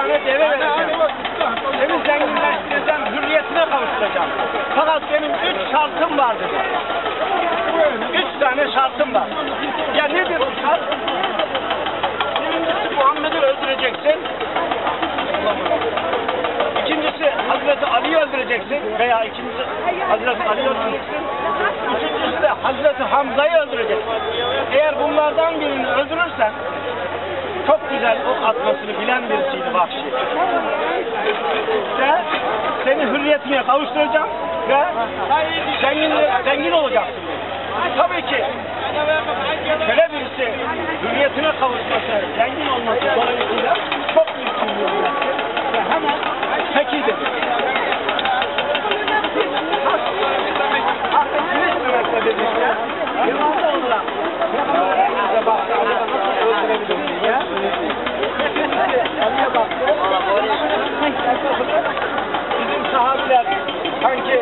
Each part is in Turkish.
tane deve vereceğim. Seni zenginleştireceğim, hürriyetine kavuşturacağım. Fakat benim üç şartım var dedi. Üç tane şartım var. Ya nedir bu şart? Birincisi Muhammed'i öldüreceksin. İkincisi Hazreti Ali'yi öldüreceksin veya ikincisi Hazreti Ali'yi öldüreceksin. Üçüncüsü de Hazreti Hamza'yı öldüreceksin. Eğer bunlardan birini öldürürsen çok güzel ok atmasını bilen birisiydi Vahşi. Ve seni hürriyetine kavuşturacağım ve zengin, zengin olacaksın. Tabii ki köle birisi hürriyetine kavuşması, zengin olması dolayısıyla çok büyük bir hürriyettir. Ve hemen peki dedi. Affediniz demekle birlikte devamlı olarak bize baktı, acaba nasıl öldürebilirim diye. Ali'ye baktı. Bizim sahabiler sanki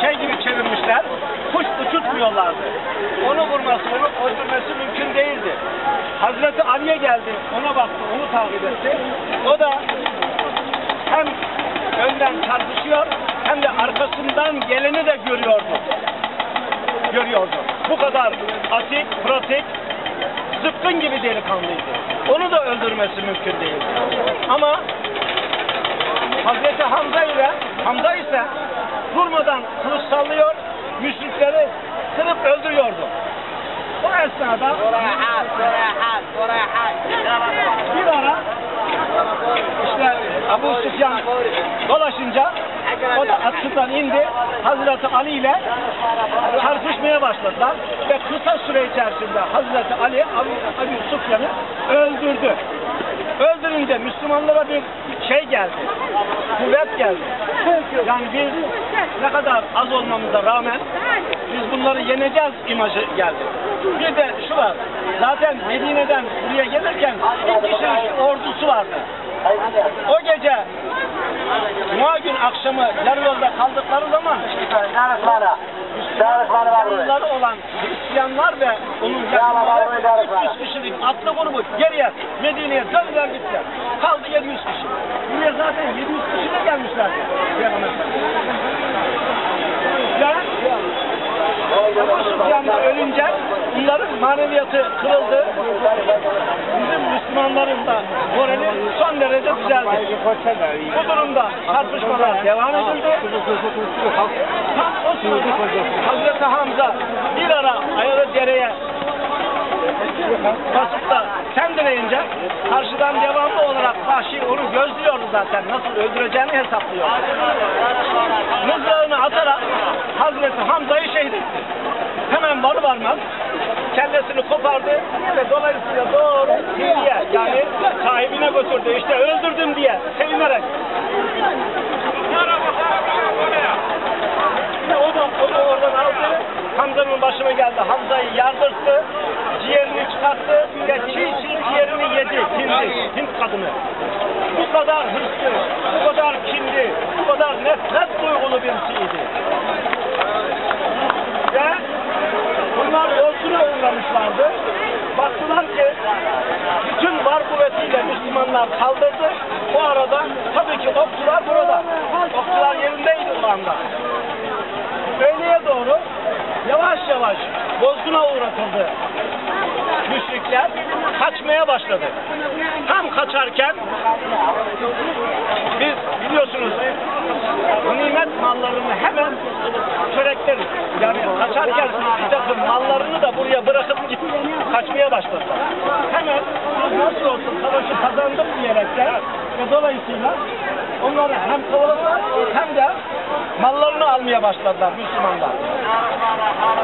şey gibi çevirmişler, kuş uçutmuyorlardı. Onu vurması, onu öldürmesi mümkün değildi. Hazreti Ali'ye geldi, ona baktı, onu takip etti. O da hem önden çarpışıyor, hem de arkasından geleni de görüyordu. Görüyordu. Bu kadar atik, pratik, zıpkın gibi delikanlıydı. Onu da öldürmesi mümkün değildi. Ama Hazreti Hamza ile Hamza ise durmadan kılıç sallıyor, müşrikleri duyuyordum. O esnada Sorahat, Sorahat, Sorahat. bir ara işte Abu Süfyan dolaşınca o da atkıdan indi. Hazreti Ali ile tartışmaya başladılar ve kısa süre içerisinde Hazreti Ali Abu Süfyan'ı öldürdü. Öldürünce Müslümanlara bir şey geldi. Kuvvet geldi. Yani biz ne kadar az olmamıza rağmen biz bunları yeneceğiz imajı geldi. Bir de şu var. Zaten Medine'den buraya gelirken bin kişilik ordusu vardı. O gece Cuma gün akşamı yarı yolda kaldıkları zaman yanlıları olan Hristiyanlar ve onun yakınları 300 kişilik atlı grubu geriye Medine'ye döndüler gittiler. Kaldı 700 kişi. Buraya zaten 700 kişi de gelmişlerdi. Peygamber Ve Ebu Süfyan da ölünce bunların maneviyatı kırıldı. Bizim Müslümanların da morali düzeldi. Bu durumda çarpışmalar devam edildi. Tam o sırada Hazreti Hamza bir ara ayağı dereye basıp da kendileyince karşıdan devamlı olarak Vahşi onu gözlüyordu zaten. Nasıl öldüreceğini hesaplıyor. Mızrağını atarak Hazreti Hamza'yı şehit etti. Hemen varı varmaz kellesini kopardı ve dolayısıyla doğru Hiliye yani sahibine götürdü. İşte öldürdüm diye sevinerek. Ve o da onu oradan aldı. Hamza'nın başına geldi. Hamza'yı yardırttı. Ciğerini çıkarttı ve çiğ çiğ ciğerini yedi. Hindi. Hint kadını. Bu kadar hırslı, bu kadar kinli, bu kadar nefret duygulu birisiydi. Ve bunlar yolsuna uğramışlardı. Baktılar ki bütün var Müslümanlar saldırdı. O arada tabii ki okçular burada. Okçular yerindeydi o anda. Öğleye doğru yavaş yavaş bozguna uğratıldı. Müşrikler kaçmaya başladı. Tam kaçarken biz biliyorsunuz nimet mallarını hemen çörekleriz. Yani kaçarken bir takım mallarını da buraya bırakıp git, kaçmaya başladılar. Hemen nasıl olsun savaşı kazandık diyerekten ve dolayısıyla onları hem kovaladılar hem de mallarını almaya başladılar Müslümanlar.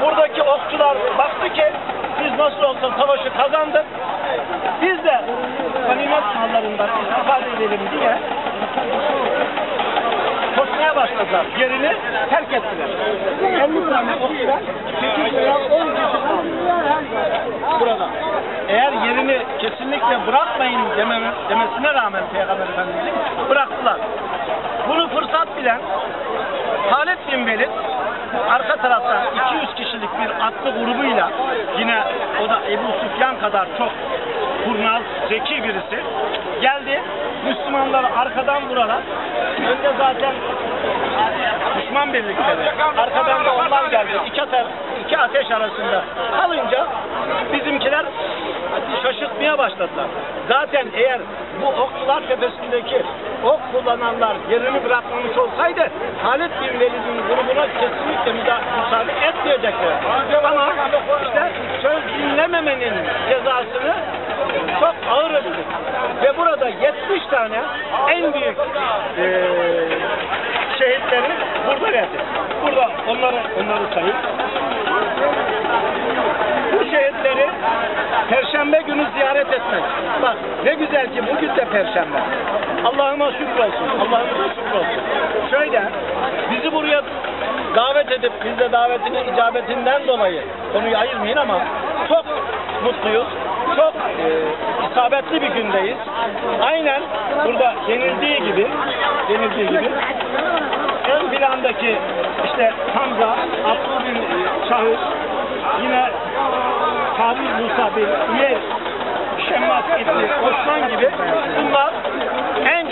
Buradaki okçular baktı ki biz nasıl olsa savaşı kazandık. Biz de ganimet mallarından istifade edelim diye başladılar. Yerini terk ettiler. 50 tane okçular 8 veya 10 kişi. Burada. Eğer yerini kesinlikle bırakmayın demesine rağmen Peygamber Efendimiz'in bıraktılar. Bunu fırsat bilen Halid bin Velid arka taraftan 200 kişilik bir atlı grubuyla yine o da Ebu Süfyan kadar çok kurnaz, zeki birisi geldi Müslümanları arkadan vurarak önde zaten düşman birlikleri arkadan da onlar geldi iki ateş, iki ateş arasında kalınca bizimkiler şaşırtmaya başladılar. Zaten eğer bu okçular tepesindeki ok kullananlar yerini bırakmamış olsaydı Halid bin Velid'in grubuna kesinlikle müsaade etmeyecekler. Ama işte söz dinlememenin cezasını çok ağır ödedik. Ve burada 70 tane en büyük eee şehitleri burada verdi. Burada onları onları sayayım. Bu şehitleri Perşembe günü ziyaret etmek. Bak ne güzel ki bugün de Perşembe. Allah'ıma şükür olsun. Allah'ıma şükür olsun. Şöyle bizi buraya davet edip biz de davetinin icabetinden dolayı konuyu ayırmayın ama çok mutluyuz. Çok e, isabetli bir gündeyiz. Aynen burada denildiği gibi denildiği gibi ön plandaki işte Hamza, Abdül bin Şahıs, yine Kabil Musa bin Üyer, Şemmas İbni Osman gibi bunlar en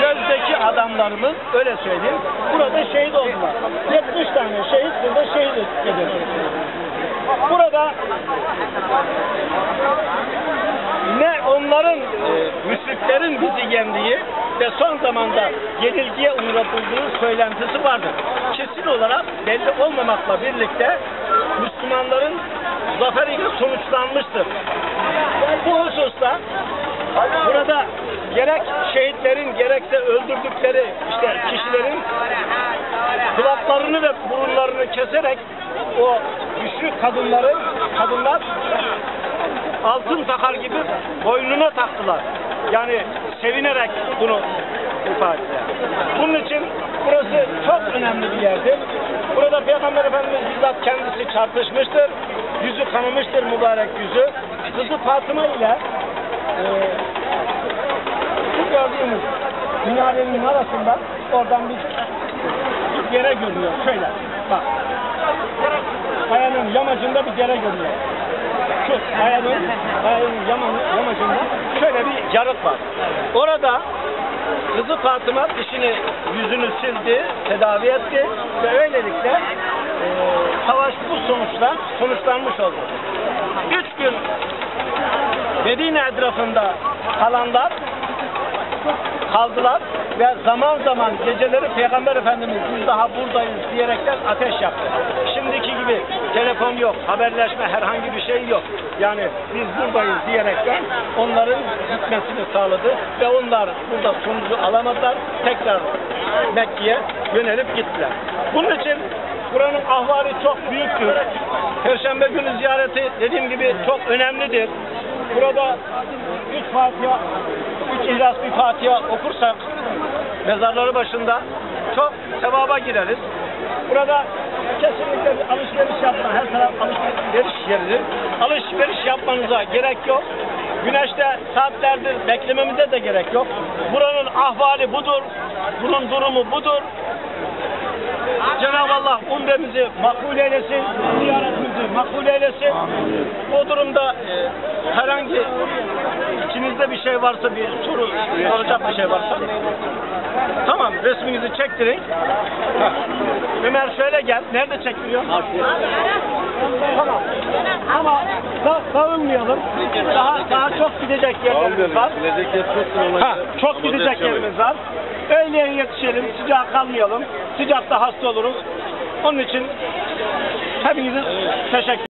gözdeki adamlarımız öyle söyleyeyim. Burada şehit oldular. 70 tane şehit burada şehit edildi. Burada ne onların e, bizi yendiği ve son zamanda yenilgiye uğratıldığı söylentisi vardır. Kesin olarak belli olmamakla birlikte Müslümanların zaferiyle sonuçlanmıştır. Bu hususta burada gerek şehitlerin gerekse öldürdükleri işte kişilerin kulaklarını ve burunlarını keserek o güçlü kadınları kadınlar altın takar gibi boynuna taktılar. Yani sevinerek bunu ifade ettiler. Bunun için burası çok önemli bir yerdir. Burada Peygamber Efendimiz bizzat kendisi çarpışmıştır. Yüzü kanamıştır mübarek yüzü. Kızı Fatıma ile e, bu gördüğümüz minarenin arasında oradan bir yere görünüyor. Şöyle bak. Kayanın yamacında bir yere görünüyor. Kayanın yamanın, yamacında şöyle bir yarık var. Orada kızı Fatıma dişini, yüzünü sildi, tedavi etti ve öylelikle e, savaş bu sonuçla sonuçlanmış oldu. Üç gün Medine etrafında kalanlar kaldılar ve zaman zaman geceleri Peygamber Efendimiz biz daha buradayız diyerekten ateş yaptı. Şimdiki gibi telefon yok, haberleşme herhangi bir şey yok. Yani biz buradayız diyerekten onların gitmesini sağladı ve onlar burada sonucu alamadılar. Tekrar Mekke'ye yönelip gittiler. Bunun için buranın ahvali çok büyüktür. Perşembe günü ziyareti dediğim gibi çok önemlidir. Burada üç Fatiha, üç İhlas bir Fatiha okursak mezarları başında çok sevaba gireriz. Burada kesinlikle alışveriş yapma, her taraf alışveriş yeridir. Alışveriş yapmanıza gerek yok. Güneşte saatlerdir beklememize de gerek yok. Buranın ahvali budur. Bunun durumu budur. Allah umremizi makbul eylesin, ziyaretimizi makbul eylesin. O durumda e, herhangi içinizde bir şey varsa bir soru soracak bir şey varsa tamam resminizi çektirin. Heh. Ömer şöyle gel. Nerede çektiriyor? Tamam. Ama da, dağılmayalım. Daha, daha çok gidecek yerlerimiz var. Ha, çok gidecek yerimiz var. Öğleye yetişelim, sıcağa kalmayalım. Sıcakta hasta oluruz. Onun için hepinize teşekkür